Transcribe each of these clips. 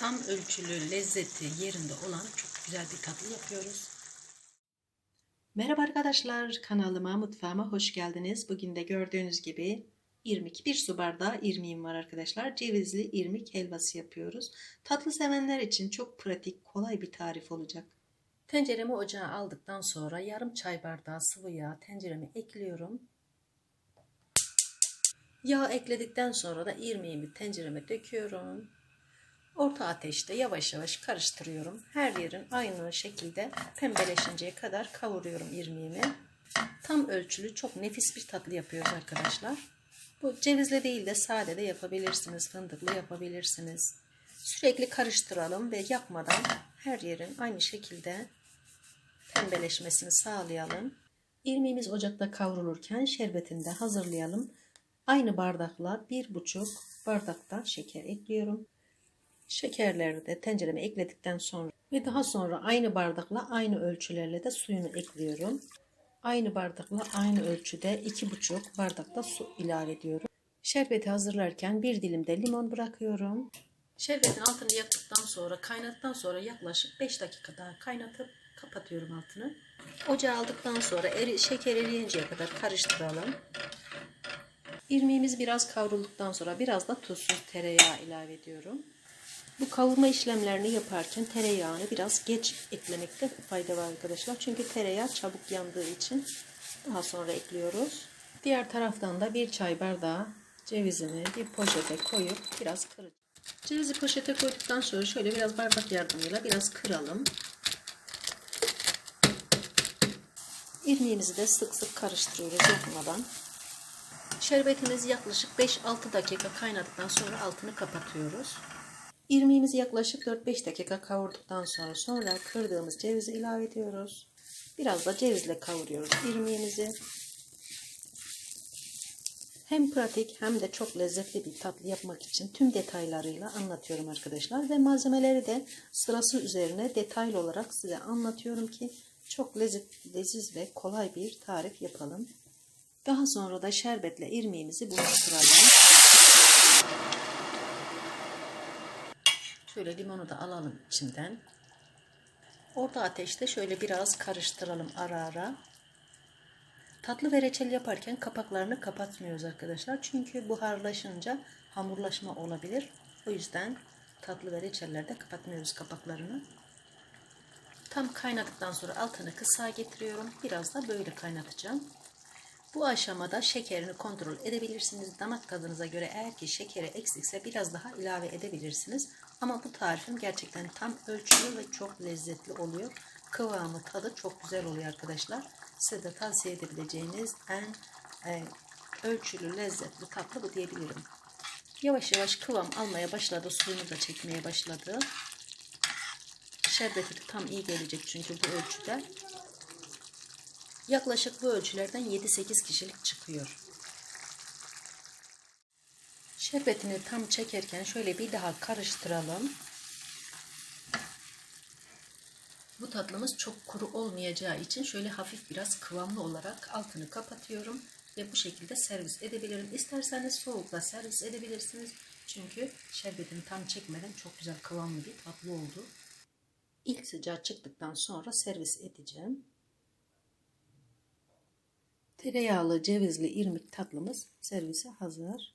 tam ölçülü, lezzeti yerinde olan çok güzel bir tatlı yapıyoruz. Merhaba arkadaşlar, kanalıma, mutfağıma hoş geldiniz. Bugün de gördüğünüz gibi irmik, bir su bardağı irmiğim var arkadaşlar. Cevizli irmik helvası yapıyoruz. Tatlı sevenler için çok pratik, kolay bir tarif olacak. Tenceremi ocağa aldıktan sonra yarım çay bardağı sıvı yağ tencereme ekliyorum. Yağ ekledikten sonra da irmiğimi tencereme döküyorum. Orta ateşte yavaş yavaş karıştırıyorum. Her yerin aynı şekilde pembeleşinceye kadar kavuruyorum irmiğimi. Tam ölçülü çok nefis bir tatlı yapıyoruz arkadaşlar. Bu cevizle değil de sade de yapabilirsiniz. Fındıklı yapabilirsiniz. Sürekli karıştıralım ve yakmadan her yerin aynı şekilde pembeleşmesini sağlayalım. İrmiğimiz ocakta kavrulurken şerbetini de hazırlayalım. Aynı bardakla bir buçuk bardakta şeker ekliyorum. Şekerleri de tencereme ekledikten sonra ve daha sonra aynı bardakla aynı ölçülerle de suyunu ekliyorum. Aynı bardakla aynı ölçüde iki buçuk bardakta su ilave ediyorum. Şerbeti hazırlarken bir dilim de limon bırakıyorum. Şerbetin altını yaktıktan sonra kaynattıktan sonra yaklaşık 5 dakika daha kaynatıp kapatıyorum altını. Ocağa aldıktan sonra eri, şeker eriyinceye kadar karıştıralım. İrmiğimiz biraz kavrulduktan sonra biraz da tuzsuz tereyağı ilave ediyorum. Bu kavurma işlemlerini yaparken tereyağını biraz geç eklemekte fayda var arkadaşlar. Çünkü tereyağı çabuk yandığı için daha sonra ekliyoruz. Diğer taraftan da bir çay bardağı cevizini bir poşete koyup biraz kıracağım. Cevizi poşete koyduktan sonra şöyle biraz bardak yardımıyla biraz kıralım. İrmiğimizi de sık sık karıştırıyoruz yakmadan. Şerbetimiz yaklaşık 5-6 dakika kaynadıktan sonra altını kapatıyoruz. İrmiğimizi yaklaşık 4-5 dakika kavurduktan sonra sonra kırdığımız cevizi ilave ediyoruz. Biraz da cevizle kavuruyoruz irmiğimizi. Hem pratik hem de çok lezzetli bir tatlı yapmak için tüm detaylarıyla anlatıyorum arkadaşlar. Ve malzemeleri de sırası üzerine detaylı olarak size anlatıyorum ki çok lezzet, leziz ve kolay bir tarif yapalım. Daha sonra da şerbetle irmiğimizi buluşturalım. Şöyle limonu da alalım içinden. Orta ateşte şöyle biraz karıştıralım ara ara. Tatlı ve reçel yaparken kapaklarını kapatmıyoruz arkadaşlar. Çünkü buharlaşınca hamurlaşma olabilir. O yüzden tatlı ve reçellerde kapatmıyoruz kapaklarını. Tam kaynadıktan sonra altını kısa getiriyorum. Biraz da böyle kaynatacağım. Bu aşamada şekerini kontrol edebilirsiniz. Damak tadınıza göre eğer ki şekeri eksikse biraz daha ilave edebilirsiniz. Ama bu tarifim gerçekten tam ölçülü ve çok lezzetli oluyor. Kıvamı, tadı çok güzel oluyor arkadaşlar. Size de tavsiye edebileceğiniz en e, ölçülü, lezzetli tatlı bu diyebilirim. Yavaş yavaş kıvam almaya başladı. Suyunu da çekmeye başladı. Şerbeti tam iyi gelecek çünkü bu ölçüde. Yaklaşık bu ölçülerden 7-8 kişilik çıkıyor. Şerbetini tam çekerken şöyle bir daha karıştıralım. Bu tatlımız çok kuru olmayacağı için şöyle hafif biraz kıvamlı olarak altını kapatıyorum ve bu şekilde servis edebilirim. İsterseniz soğukla servis edebilirsiniz. Çünkü şerbetini tam çekmeden çok güzel kıvamlı bir tatlı oldu. İlk sıcağı çıktıktan sonra servis edeceğim. Tereyağlı cevizli irmik tatlımız servise hazır.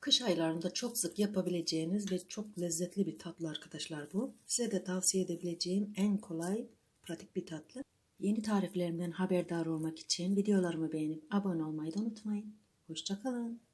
Kış aylarında çok sık yapabileceğiniz ve çok lezzetli bir tatlı arkadaşlar bu. Size de tavsiye edebileceğim en kolay, pratik bir tatlı. Yeni tariflerimden haberdar olmak için videolarımı beğenip abone olmayı da unutmayın. Hoşçakalın.